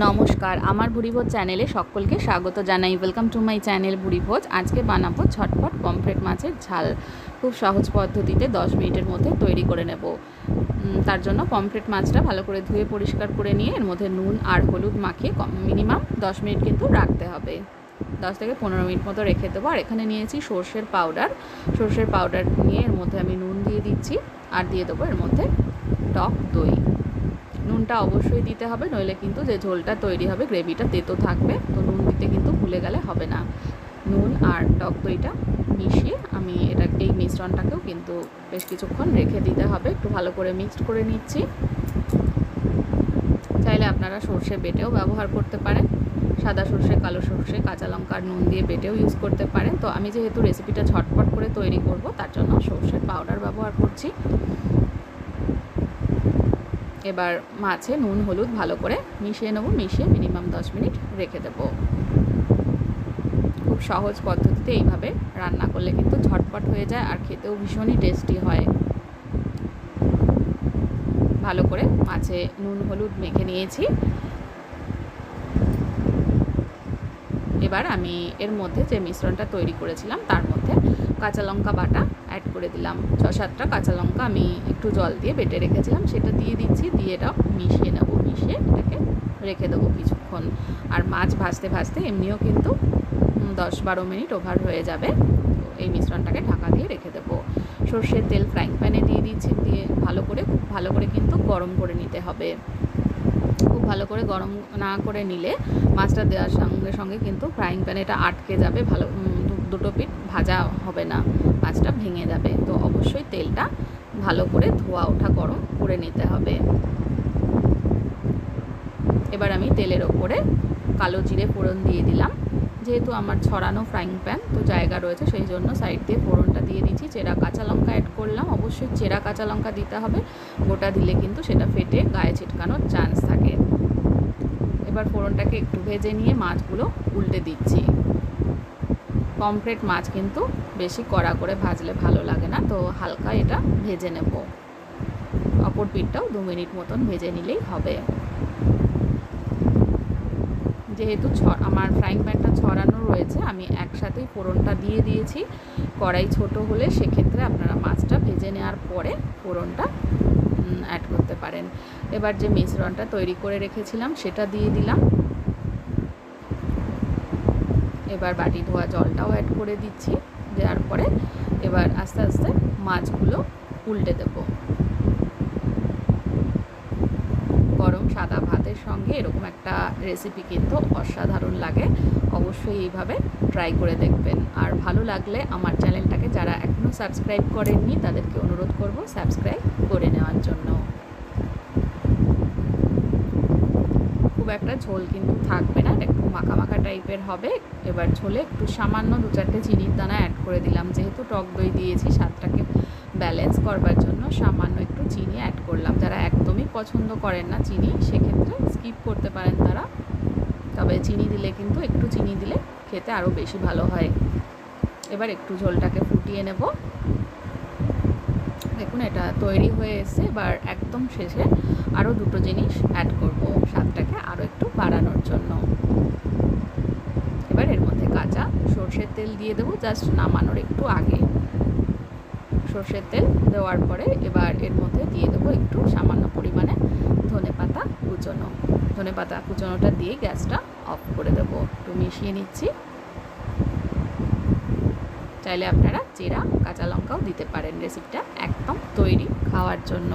নমস্কার, আমার ভুড়িভোজ চ্যানেলে সকলকে স্বাগত জানাই। ওয়েলকাম টু মাই চ্যানেল ভুড়িভোজ আজকে বানাবো ছটফট পমফ্রেট মাছের ঝাল। খুব সহজ পদ্ধতিতে দশ মিনিটের মধ্যে তৈরি করে নেব। তার জন্য পমফ্রেট মাছটা ভালো করে ধুয়ে পরিষ্কার করে নিয়ে এর মধ্যে নুন আর হলুদ মাখিয়ে মিনিমাম দশ মিনিট কিন্তু রাখতে হবে। দশ থেকে পনেরো মিনিট মতো রেখে দেবো। আর এখানে নিয়েছি সর্ষের পাউডার। সর্ষের পাউডার নিয়ে এর মধ্যে আমি নুন দিয়ে দিচ্ছি। আর দিয়ে দেবো এর মধ্যে টক দই। নুনটা অবশ্যই দিতে হবে, নইলে কিন্তু যে ঝোলটা তৈরি হবে, গ্রেভিটা তেতো থাকবে, তো নুন দিতে কিন্তু ভুলে গেলে হবে না। নুন আর টক দইটা মিশিয়ে আমি এটা এই মিশ্রণটাকেও কিন্তু বেশ কিছুক্ষণ রেখে দিতে হবে, একটু ভালো করে মিক্সড করে নিচ্ছি। চাইলে আপনারা সর্ষে বেটেও ব্যবহার করতে পারেন, সাদা সর্ষে, কালো সর্ষে, কাঁচা লঙ্কা নুন দিয়ে বেটেও ইউজ করতে পারেন। তো আমি যেহেতু রেসিপিটা ঝটপট করে তৈরি করব, তার জন্য সর্ষের পাউডার ব্যবহার করছি। এবার মাছে নুন, হলুদ ভালো করে মিশিয়ে নেব, মিশিয়ে মিনিমাম দশ মিনিট রেখে দেব। খুব সহজ পদ্ধতিতে এইভাবে রান্না করলে কিন্তু ঝটপট হয়ে যায় আর খেতেও ভীষণই টেস্টি হয়। ভালো করে মাছে নুন, হলুদ মেখে নিয়েছি। এবার আমি এর মধ্যে যে মিশ্রণটা তৈরি করেছিলাম, তার মধ্যে কাঁচা লঙ্কা বাটা অ্যাড করে দিলাম। ছ সাতটা কাঁচা লঙ্কা আমি একটু জল দিয়ে বেটে রেখেছিলাম, সেটা দিয়ে দিচ্ছি, দিয়ে এটা মিশিয়ে নেব, মিশিয়ে এটাকে রেখে দেবো কিছুক্ষণ। আর মাছ ভাজতে ভাজতে এমনিও কিন্তু দশ বারো মিনিট ওভার হয়ে যাবে এই মিশ্রণটাকে ঢাকা দিয়ে রেখে দেবো। সর্ষের তেল ফ্রাইং প্যানে দিয়ে দিচ্ছি, দিয়ে ভালো করে, খুব ভালো করে কিন্তু গরম করে নিতে হবে। খুব ভালো করে গরম না করে নিলে মাছটা দেওয়ার সঙ্গে সঙ্গে কিন্তু ফ্রাইং প্যানে এটা আটকে যাবে, ভালো দুটো পিঠ ভাজা হবে না, মাছটা ভেঙে যাবে। তো অবশ্যই তেলটা ভালো করে ধোয়া, ওঠা, গরম করে নিতে হবে। এবার আমি তেলের ওপরে কালো জিরে ফোড়ন দিয়ে দিলাম। যেহেতু আমার ছড়ানো ফ্রাইং প্যান তো জায়গা রয়েছে, সেই জন্য সাইড দিয়ে ফোড়নটা দিয়ে দিচ্ছি। চেরা কাঁচা লঙ্কা অ্যাড করলাম, অবশ্যই চেরা কাঁচা লঙ্কা দিতে হবে। গোটা দিলে কিন্তু সেটা ফেটে, গায়ে ছিটকানোর চান্স থাকে। এবার ফোড়নটাকে একটু ভেজে নিয়ে মাছগুলো উল্টে দিচ্ছি। পমফ্রেট মাছ কিন্তু বেশি কড়া করে ভাজলে ভালো লাগে না, তো হালকা এটা ভেজে নেব। অপর পিঠটাও দু মিনিট মতন ভেজে নিলেই হবে। যেহেতু ছ, আমার ফ্রাইং প্যানটা ছড়ানো রয়েছে, আমি একসাথেই ফোড়নটা দিয়ে দিয়েছি। কড়াই ছোট হলে সেক্ষেত্রে আপনারা মাছটা ভেজে নেওয়ার পরে ফোড়নটা অ্যাড করতে পারেন। এবার যে মিশ্রণটা তৈরি করে রেখেছিলাম, সেটা দিয়ে দিলাম। এবার বাটি ধোয়া জলটাও অ্যাড করে দিচ্ছি, দেওয়ার পরে এবার আস্তে আস্তে মাছগুলো উল্টে দেব। গরম সাদা ভাতের সঙ্গে এরকম একটা রেসিপি কিন্তু অসাধারণ লাগে। অবশ্যই এইভাবে ট্রাই করে দেখবেন। আর ভালো লাগলে আমার চ্যানেলটাকে যারা এখনও সাবস্ক্রাইব করেননি, তাদেরকে অনুরোধ করব সাবস্ক্রাইব করে নেওয়ার জন্য খুব একটা ঝোল কিন্তু থাকবে না, একটু মাখা মাখা টাইপের হবে। এবার ঝোলে একটু সামান্য দু চারটে চিনির দানা অ্যাড করে দিলাম। যেহেতু টক দই দিয়েছি, স্বাদটাকে ব্যালেন্স করবার জন্য সামান্য একটু চিনি অ্যাড করলাম। যারা একদমই পছন্দ করেন না চিনি, সেক্ষেত্রে স্কিপ করতে পারেন তারা। তবে চিনি দিলে কিন্তু একটু চিনি দিলে খেতে আরও বেশি ভালো হয়। এবার একটু ঝোলটাকে ফুটিয়ে নেব। দেখুন, এটা তৈরি হয়ে এসছে। এবার একদম শেষে আরও দুটো জিনিস অ্যাড করব স্বাদটাকে আরও একটু বাড়ানোর জন্য। এবার এর মধ্যে কাঁচা সর্ষের তেল দিয়ে দেবো, জাস্ট নামানোর একটু আগে। সর্ষের তেল দেওয়ার পরে এবার এর মধ্যে দিয়ে দেবো একটু সামান্য পরিমাণে ধনে পাতা কুচনো। ধনে পাতা কুচনোটা দিয়ে গ্যাসটা অফ করে দেবো। একটু মিশিয়ে নিচ্ছি। চাইলে আপনারা চেরা, কাঁচা লঙ্কাও দিতে পারেন রেসিপিটা। একদম তৈরি খাওয়ার জন্য।